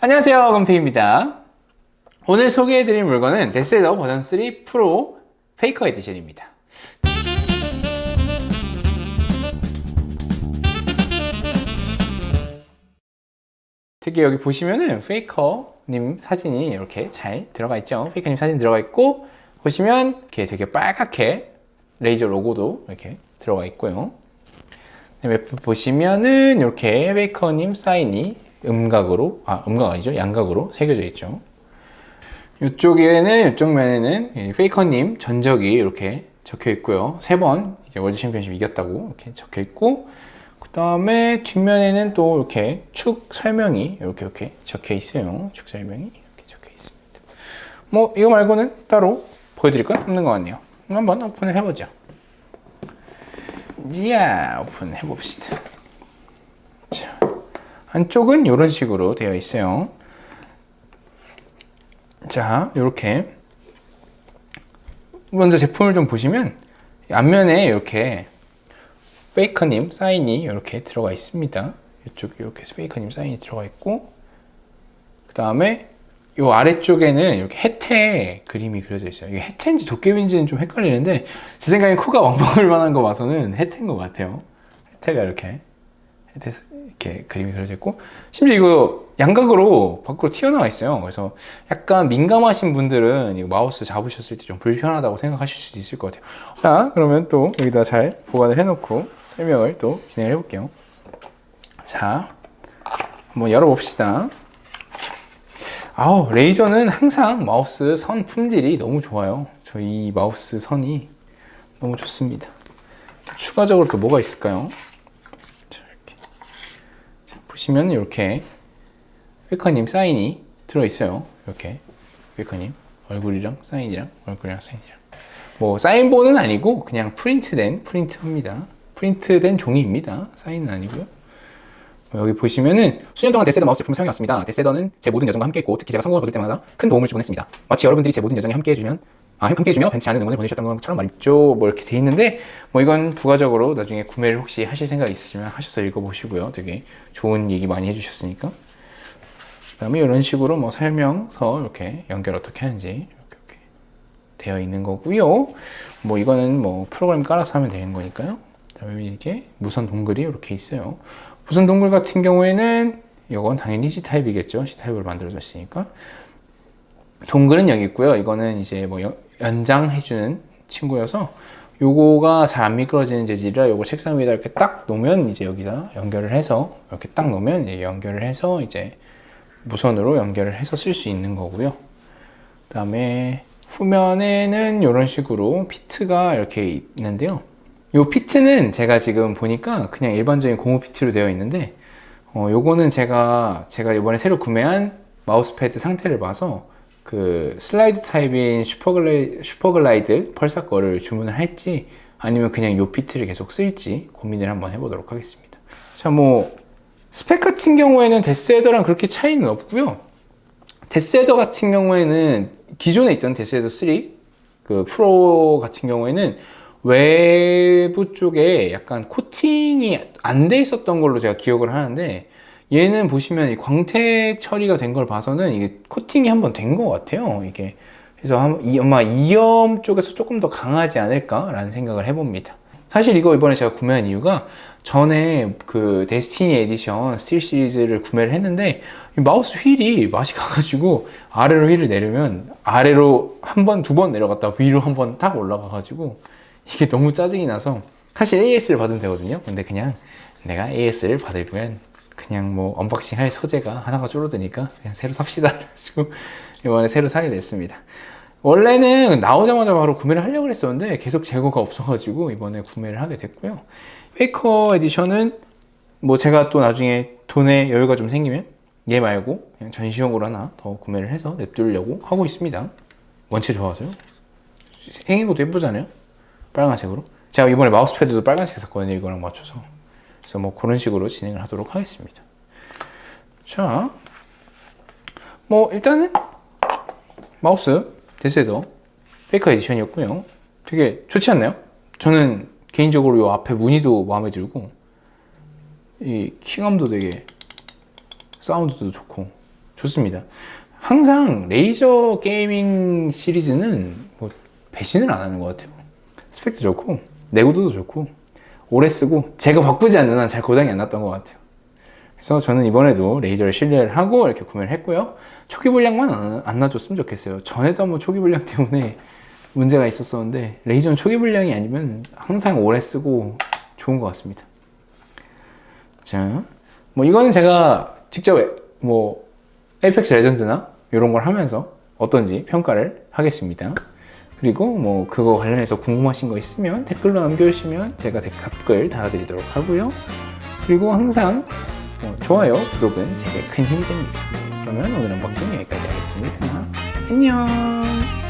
안녕하세요 검택입니다. 오늘 소개해드릴 물건은 데스에더 버전 3 프로 페이커 에디션입니다. 특히 여기 보시면은 페이커님 사진이 이렇게 잘 들어가 있죠? 페이커님 사진 들어가 있고 보시면 이렇게 되게 빨갛게 레이저 로고도 이렇게 들어가 있고요. 웹 보시면은 이렇게 페이커님 사인이 음각으로 아 음각 아니죠? 양각으로 새겨져 있죠. 이쪽에는 이쪽 면에는 이 페이커님 전적이 이렇게 적혀 있고요. 세 번 이제 월드 챔피언십 이겼다고 이렇게 적혀 있고 그 다음에 뒷면에는 또 이렇게 축 설명이 이렇게 이렇게 적혀 있어요. 축 설명이 이렇게 적혀 있습니다. 뭐 이거 말고는 따로 보여드릴 건 없는 것 같네요. 한번 오픈을 해보죠. 자 오픈해 봅시다. 자 안쪽은 이런 식으로 되어 있어요. 자, 이렇게 먼저 제품을 좀 보시면 앞면에 이렇게 베이커님 사인이 이렇게 들어가 있습니다. 이쪽 이렇게 베이커님 사인이 들어가 있고 그 다음에 이 아래쪽에는 이렇게 해태 그림이 그려져 있어요. 이게 해태인지 도깨비인지는 좀 헷갈리는데 제 생각에 코가 왕방울 만한 거 봐서는 해태인 것 같아요. 해태가 이렇게 해태 이렇게 그림이 그려져 있고 심지어 이거 양각으로 밖으로 튀어나와 있어요. 그래서 약간 민감하신 분들은 이 마우스 잡으셨을 때 좀 불편하다고 생각하실 수도 있을 것 같아요. 자, 그러면 또 여기다 잘 보관을 해놓고 설명을 또 진행을 해볼게요. 자, 한번 열어봅시다. 아우, 레이저는 항상 마우스 선 품질이 너무 좋아요. 저희 마우스 선이 너무 좋습니다. 추가적으로 또 뭐가 있을까요? 보시면 이렇게 웨커님 사인이 들어있어요. 이렇게 웨커님 얼굴이랑 사인이랑 얼굴이랑 사인이랑 뭐 사인본은 아니고 그냥 프린트된 프린트입니다. 프린트된 종이입니다. 사인은 아니고요. 뭐 여기 보시면은 수년 동안 데세더 마우스 제품 사용해왔습니다. 데세더는 제 모든 여정과 함께했고 특히 제가 성공을 거둘 때마다 큰 도움을 주곤 했습니다. 마치 여러분들이 제 모든 여정에 함께해주면 아, 함께 해주며 벤치 않은 응원을 보내주셨던 것처럼 말이죠. 뭐 이렇게 돼 있는데 뭐 이건 부가적으로 나중에 구매를 혹시 하실 생각 있으시면 하셔서 읽어보시고요. 되게 좋은 얘기 많이 해주셨으니까. 그 다음에 이런 식으로 뭐 설명서 이렇게 연결 어떻게 하는지 이렇게, 이렇게 되어 있는 거고요. 뭐 이거는 뭐 프로그램 깔아서 하면 되는 거니까요. 그 다음에 이게 무선 동글이 이렇게 있어요. 무선 동글 같은 경우에는 이건 당연히 C타입이겠죠. C타입으로 만들어졌으니까. 동글은 여기 있고요. 이거는 이제 뭐 연장해주는 친구여서 요거가 잘 안 미끄러지는 재질이라 요거 책상 위에다 이렇게 딱 놓으면 이제 여기다 연결을 해서 이렇게 딱 놓으면 이제 연결을 해서 이제 무선으로 연결을 해서 쓸 수 있는 거고요. 그 다음에 후면에는 이런 식으로 피트가 이렇게 있는데요. 요 피트는 제가 지금 보니까 그냥 일반적인 고무 피트로 되어 있는데 어, 요거는 제가 제가 이번에 새로 구매한 마우스패드 상태를 봐서 그 슬라이드 타입인 슈퍼글라이드, 슈퍼글라이드 펄사 거를 주문을 할지 아니면 그냥 요 피트를 계속 쓸지 고민을 한번 해보도록 하겠습니다. 자, 뭐 스펙 같은 경우에는 데스헤더랑 그렇게 차이는 없고요. 데스헤더 같은 경우에는 기존에 있던 데스헤더 3, 그 프로 같은 경우에는 외부 쪽에 약간 코팅이 안 돼 있었던 걸로 제가 기억을 하는데 얘는 보시면 광택 처리가 된 걸 봐서는 이게 코팅이 한번 된 것 같아요. 이게 그래서 아마 이염 쪽에서 조금 더 강하지 않을까라는 생각을 해봅니다. 사실 이거 이번에 제가 구매한 이유가 전에 그 데스티니 에디션 스틸 시리즈를 구매를 했는데 마우스 휠이 맛이 가가지고 아래로 휠을 내리면 아래로 한 번, 두 번 내려갔다 위로 한 번 딱 올라가가지고 이게 너무 짜증이 나서 사실 AS를 받으면 되거든요. 근데 그냥 내가 AS를 받으면 그냥 뭐 언박싱 할 소재가 하나가 줄어드니까 그냥 새로 삽시다. 그래가지고 이번에 새로 사게 됐습니다. 원래는 나오자마자 바로 구매를 하려고 했었는데 계속 재고가 없어가지고 이번에 구매를 하게 됐고요. 페이커 에디션은 뭐 제가 또 나중에 돈에 여유가 좀 생기면 얘 말고 그냥 전시용으로 하나 더 구매를 해서 냅두려고 하고 있습니다. 원체 좋아서요. 생긴 것도 예쁘잖아요. 빨간색으로. 제가 이번에 마우스패드도 빨간색 샀거든요. 이거랑 맞춰서. 그래서 뭐 그런 식으로 진행을 하도록 하겠습니다. 자, 뭐 일단은 마우스 데스헤더 페이커 에디션이었고요. 되게 좋지 않나요? 저는 개인적으로 이 앞에 무늬도 마음에 들고 이 키감도 되게 사운드도 좋고 좋습니다. 항상 레이저 게이밍 시리즈는 뭐 배신을 안 하는 것 같아요. 스펙도 좋고 내구도도 좋고 오래 쓰고 제가 바꾸지 않는 한 잘 고장이 안 났던 것 같아요. 그래서 저는 이번에도 레이저를 신뢰를 하고 이렇게 구매를 했고요. 초기 불량만 안, 안 놔줬으면 좋겠어요. 전에도 한번 초기 불량 때문에 문제가 있었었는데 레이저는 초기 불량이 아니면 항상 오래 쓰고 좋은 것 같습니다. 자, 뭐 이거는 제가 직접 뭐 에이펙스 레전드나 이런 걸 하면서 어떤지 평가를 하겠습니다. 그리고 뭐 그거 관련해서 궁금하신 거 있으면 댓글로 남겨주시면 제가 댓글 달아드리도록 하고요. 그리고 항상 뭐 좋아요, 구독은 제게 큰 힘이 됩니다. 그러면 오늘 언박싱 여기까지 하겠습니다. 안녕!